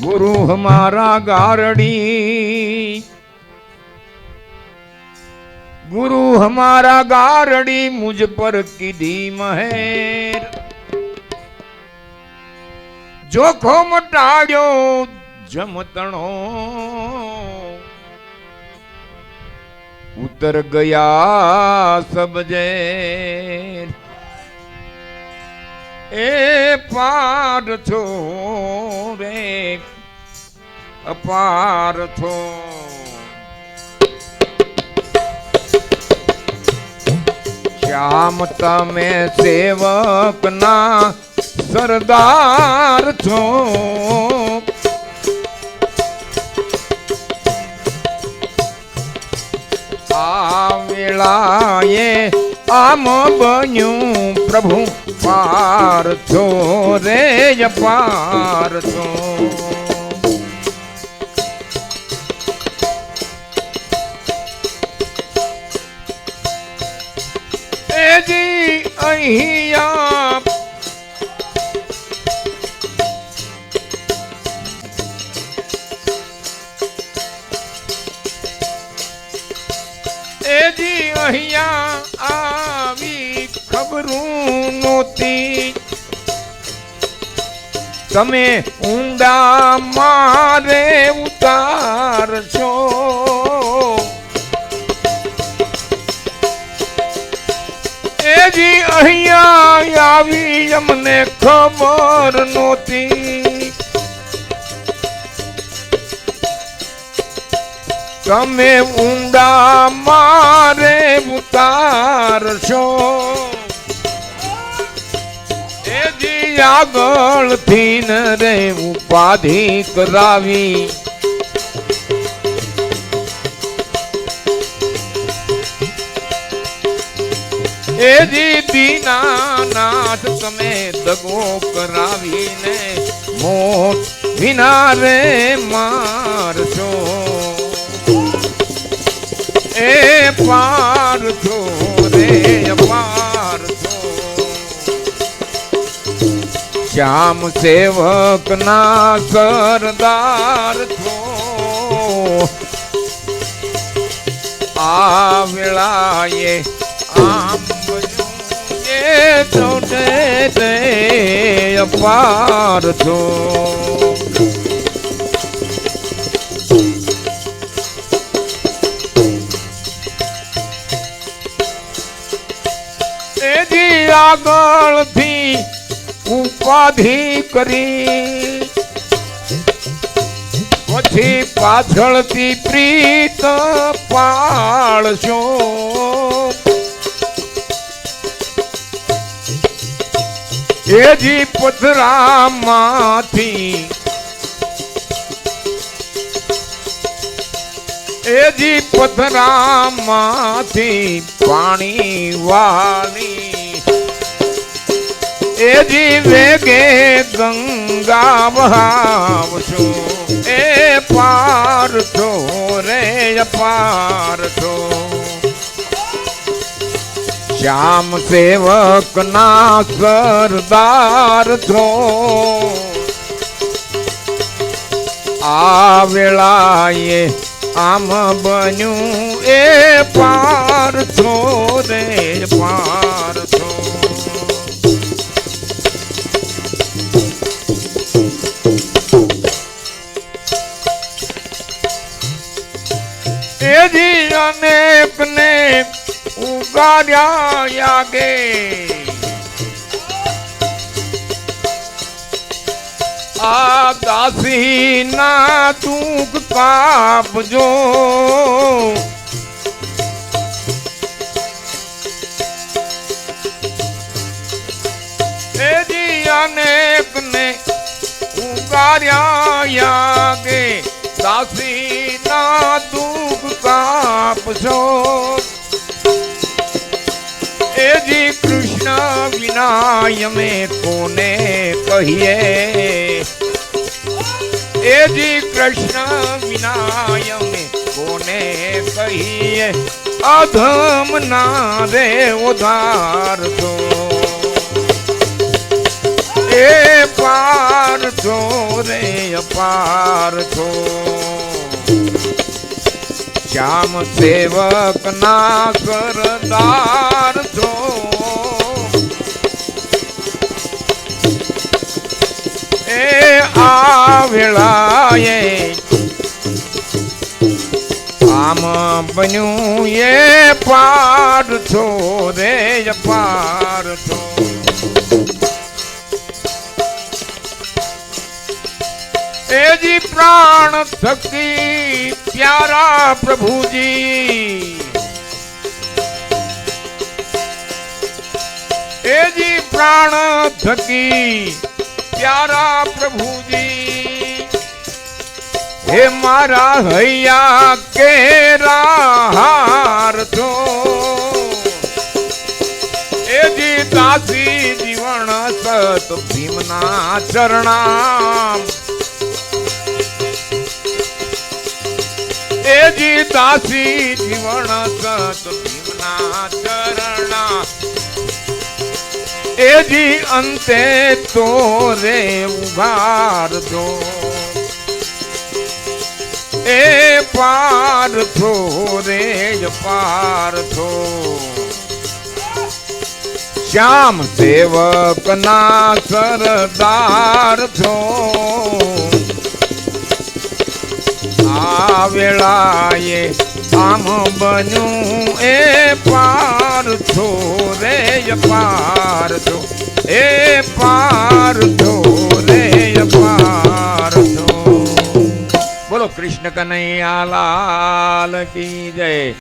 ગુરુ હમારા ગારડી. ગુરુ હમારા ગારડી મુજ પર કીધી મહેર. જોખો મટાડ્યો જમતણો. ઉતર ગયા સબજે એ પાર છો અપાર છો. શ્યામ તમે સેવકના સરદાર છો. આ વેળાએ આમ બન્યું પ્રભુ. પાર છો રે પાર છો. એજી અહીંયા. એજી અહીંયા આવી ખબરું નહોતી તમે ઊંડા મારે ઉતાર છો એજી અહીંયા આવી અમને ખબર નહોતી. તમે ઊંડા મારે ઉતારશો. એજી આગળથી ભીન રે ઉપાધિ કરાવી. એજી દીનાનાથ તમે દગો કરાવીને મોત વિના રે મારશો એ પાર શ્યામ સેવક ના સરદાર છો. આ વેળાએ આમ અપાર છો. આગળથી ઉપાધિ કરી. પછી પાછળથી પ્રીત પાળશો. એજી પથરામાંથી એજી પથરામાંથી પાણી વાળી એજી વેગે ગંગા વહાવશો? એ પાર છો રે પાર છો શ્યામ સેવક ના સરદાર છો આ વેળાએ આમ બન્યું એ પાર એજી અનેક ને ઉગાડ્યા યાગે. આ દાસી ના દુઃખ કાપજો. તેજી અનેક ને ઉગાડ્યા યાગે. દાસી ના દુઃખ કાપશો. એજી કૃષ્ણ વિના અમે કોને કહીએ? એજી કૃષ્ણ વિના અમે કોને કહીએ? અધમ ના રે ઉધાર તો એ પાર છો રે અપાર છો. શ્યામ સેવક ના કરદાર છો. એ આ વેળાએ આમ બન્યું એ પાર છો રે પાર છો. એજી પ્રાણ થકી પ્યારા પ્રભુજી. એજી પ્રાણ થકી પ્યારા પ્રભુજી. હે મારા હૈયા, કેરા હાર છો. એજી દાસી જીવન સત ભીમના ચરણા દાસી જીવન સત ભીમના ચરણા. એજી અંતે તો રે ઉઘારજો એ પાર થો રે પાર થો. શ્યામ સેવક ના સરદાર છો આ વેળાએ આમ બન્યું એ પાર છો રે પાર છો. એ પાર છો રે પાર છો. બોલો કૃષ્ણ કનૈયા લાલ કી જય.